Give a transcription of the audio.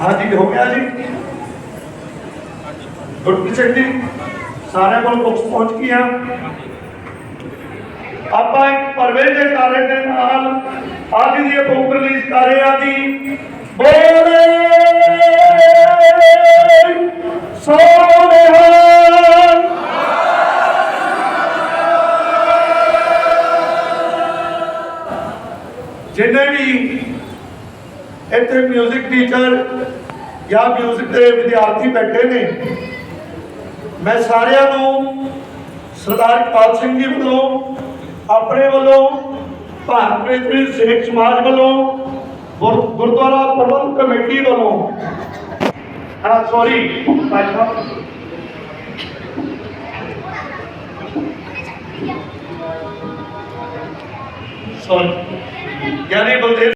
ਹਾਂਜੀ, ਹੋ ਗਿਆ ਜੀ। ਗੁਰਪ੍ਰੀਤ ਸਿੰਘ ਜੀ, ਸਾਰਿਆਂ ਕੋਲ ਬੁੱਕਸ ਪਹੁੰਚ ਗਈਆਂ। ਆਪਾਂ ਇੱਕ ਪਰਵੇ ਦੇ ਤਾਰੇ ਦੇ ਨਾਲ ਅੱਜ ਦੀ ਇਹ ਬੁੱਕ ਰਿਲੀਜ਼ ਕਰ ਰਹੇ ਹਾਂ ਜੀ। ਬੋਲੇ ਜਿੰਨੇ ਵੀ ਇੱਥੇ 뮤직 ਟੀਚਰ ਜਾਂ 뮤직 ਦੇ ਵਿਦਿਆਰਥੀ ਬੈਠੇ ਨੇ ਮੈਂ ਸਾਰਿਆਂ ਨੂੰ ਸਰਦਾਰ ਇਕਬਾਲ ਸਿੰਘ ਜੀ ਵੱਲੋਂ ਆਪਣੇ ਵੱਲੋਂ ਭਾਰਤ ਪ੍ਰੇਮੀ ਸਿੱਖ ਸਮਾਜ ਵੱਲੋਂ ਗੁਰ- ਗੁਰਦੁਆਰਾ ਪ੍ਰਬੰਧ ਕਮੇਟੀ ਵੱਲੋਂ ਹਾਂ ਸੌਰੀ ਭਾਈ ਸਾਹਿਬ ਸੌਰੀ ਗਿਆਨੀ ਬਲਦੇਵ